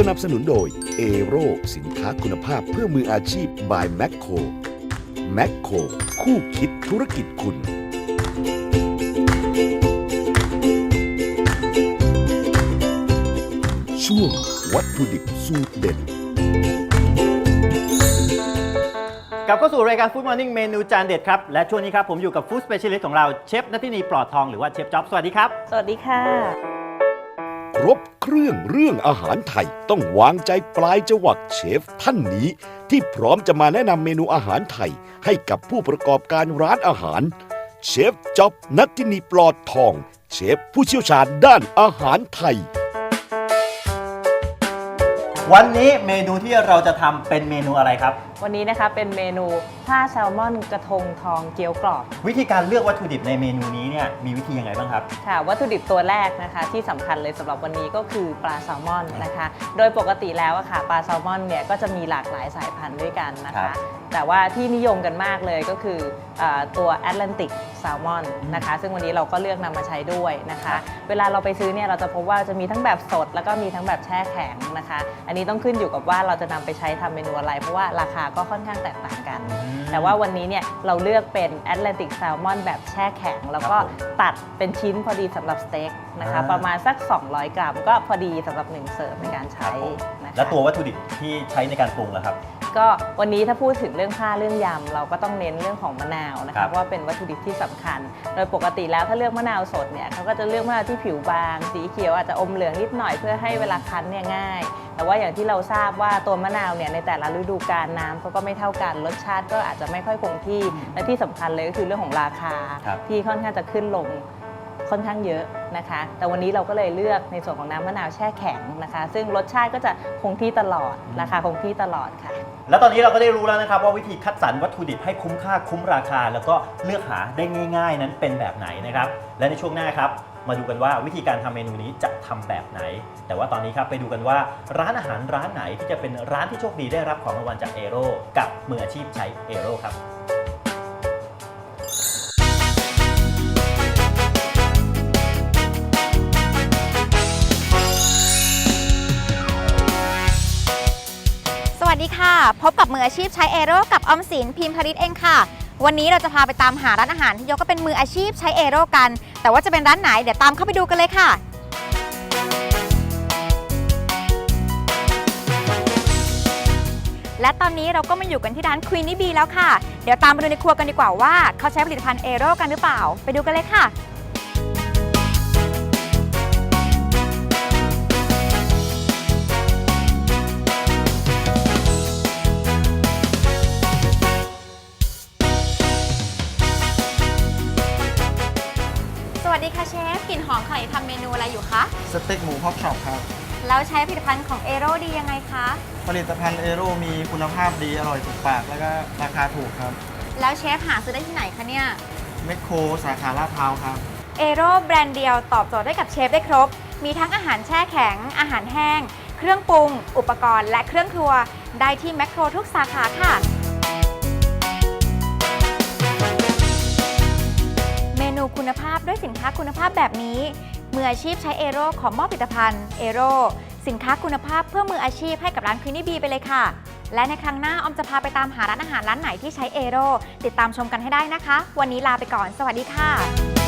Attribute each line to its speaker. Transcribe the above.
Speaker 1: สนับสนุนโดยเอโรสินค้าคุณภาพเพื่อมืออาชีพ by แม c โครแม c โครคู่คิดธุรกิจคุณ ช่วงวัตถุดิบสูตรเด็ด
Speaker 2: กลับเข้าสู่รายการฟู้ดมอร์นิ่งเมนูจานเด็ดครับ และช่วงนี้ครับผมอยู่กับฟู้ดสเปเชียลิสต์ของเราเชฟนัทธินีปลอดทองหรือว่าเชฟจ๊อบสวัสดีครับ
Speaker 3: สวัสดีค่ะ
Speaker 1: ครบเครื่องเรื่องอาหารไทย ต้องวางใจปลายจวักเชฟท่านนี้ ที่พร้อมจะมาแนะนำเมนูอาหารไทย ให้กับผู้ประกอบการร้านอาหาร เชฟจ็อบนัททินีปลอดทอง เชฟผู้เชี่ยวชาญด้านอาหารไทย
Speaker 2: วันนี้เมนูที่เราจะทำเป็นเมนูอะไรครับ
Speaker 3: วันนี้นะคะเป็นเมนูผ้าแซลมอนกระทงทองเกี๊ยวกรอบ
Speaker 2: วิธีการเลือกวัตถุดิบในเมนูนี้เนี่ยมีวิธียังไงบ้างครับ
Speaker 3: ค่ะวัตถุดิบตัวแรกนะคะ ที่สำคัญเลยสำหรับวันนี้ก็คือปลาแซลมอนนะคะ โดยปกติแล้วอะค่ะปลาแซลมอนเนี่ยก็จะมีหลากหลายสายพันธุ์ด้วยกันนะ
Speaker 2: ครั
Speaker 3: คะ
Speaker 2: บ
Speaker 3: แต่ว่าที่นิยมกันมากเลยก็คืออาตัวแอตแลนติกแซลมอนนะคะ ซึ่งวันนี้เราก็เลือกนำมาใช้ด้วยนะคะ เวลาเราไปซื้อเนี่ยเราจะพบว่าจะมีทั้งแบบสด แล้วก็มีทั้งแบบแช่แข็งนะคะ อันนี้ต้องขึ้นอยู่กับว่าเราจะนำไปใช้ทำเมนูอะไร เพราะว่าราคาก็ค่อนข้างแตกต่างกัน แต่ว่าวันนี้เนี่ยเราเลือกเป็นแอตแลนติกแซลมอนแบบแช่แข็ง แล้วก็
Speaker 2: ครับผม
Speaker 3: ตัดเป็นชิ้นพอดีสำหรับสเต็กนะคะ
Speaker 2: อ่า
Speaker 3: ประมาณสัก 200 กรัม ก็พอดีสำหรับ1เสิร์ฟในการใช้นะคะ
Speaker 2: แล้วตัววัตถุดิบที่ใช้ในการปรุงล่ะครับ
Speaker 3: ก็วันนี้ถ้าพูดถึงเรื่องผ้าเรื่องยำเราก็ต้องเน้นเรื่องของมะนาวนะ
Speaker 2: ครั
Speaker 3: คะ
Speaker 2: บ
Speaker 3: เพราะว่าเป็นวัตถุดิบที่สำคัญ โดยปกติแล้วถ้าเลือกมะนาวสดเนี่ยเขาก็จะเลือกมะนาวที่ผิวบาง สีเขียวอาจจะอมเหลืองนิดหน่อยเพื่อให้เวลาคั้นเนี่ยง่าย แต่ว่าอย่างที่เราทราบว่าตัวมะนาวเนี่ยในแต่ละฤดูกาลน้ำเขาก็ไม่เท่ากันรสชาติก็อาจจะไม่ค่อยคงที่และที่สำคัญเลยก็คือเรื่องของราคา
Speaker 2: ครับ
Speaker 3: ที่ค่อนข้างจะขึ้นลง ค่อนข้างเยอะนะคะ แต่วันนี้เราก็เลยเลือกในส่วนของน้ำมะนาวแช่แข็งนะคะ ซึ่งรสชาติก็จะคงที่ตลอดราคาคงที่ตลอดค่ะ
Speaker 2: แล้วตอนนี้เราก็ได้รู้แล้วนะครับว่าวิธีคัดสรรวัตถุดิบให้คุ้มค่าคุ้มราคา แล้วก็เลือกหาได้ง่าย ๆ นั้นเป็นแบบไหนนะครับ และในช่วงหน้าครับ มาดูกันว่าวิธีการทำเมนูนี้จะทำแบบไหน แต่ว่าตอนนี้ครับไปดูกันว่าร้านอาหารร้านไหนที่จะเป็นร้านที่โชคดีได้รับของรางวัลจากเอโร่กับมืออาชีพใช้เอโร่ครับ
Speaker 4: สวัสดีค่ะ พบกับมืออาชีพใช้เอโร่กับออมสินพิมพ์ผลิตเองค่ะ วันนี้เราจะพาไปตามหาร้านอาหารที่ยกก็เป็นมืออาชีพใช้เอโร่กัน แต่ว่าจะเป็นร้านไหนเดี๋ยวตามเข้าไปดูกันเลยค่ะ และตอนนี้เราก็มาอยู่กันที่ร้านควีนี่บีแล้วค่ะ เดี๋ยวตามไปดูในครัวกันดีกว่าว่า เขาใช้ผลิตภัณฑ์เอโร่กันหรือเปล่า ไปดูกันเลยค่ะ ดีค่ะเชฟกลิ่นหอมขณะนี้ทำเมนูอะไรอยู่คะ
Speaker 5: สเต็กหมูพอกช็อปครับ
Speaker 4: แล้วใช้ผลิตภัณฑ์ของเอโร่ดียังไงคะ
Speaker 5: ผลิตภัณฑ์เอโรมีคุณภาพดีอร่อยถูกปาก แล้วก็ราคาถูกครับ
Speaker 4: แล้วเชฟหาซื้อได้ที่ไหนคะเนี่ย
Speaker 5: แมคโครสาขาลาดพร้าวครับ
Speaker 4: เอโร่แบรนด์เดียวตอบโจทย์ได้กับเชฟได้ครบ มีทั้งอาหารแช่แข็ง อาหารแห้ง เครื่องปรุง อุปกรณ์ และเครื่องครัว ได้ที่แมคโครทุกสาขาค่ะ ค้าคุณภาพแบบนี้ มืออาชีพใช้เอโร่ขอมอบผลิตภัณฑ์เอโร่สินค้าคุณภาพเพื่อมืออาชีพให้กับร้านคลินี่บีไปเลยค่ะ และในครั้งหน้าออมจะพาไปตามหาร้านอาหารร้านไหนที่ใช้เอโร่ติดตามชมกันให้ได้นะคะ วันนี้ลาไปก่อน สวัสดีค่ะ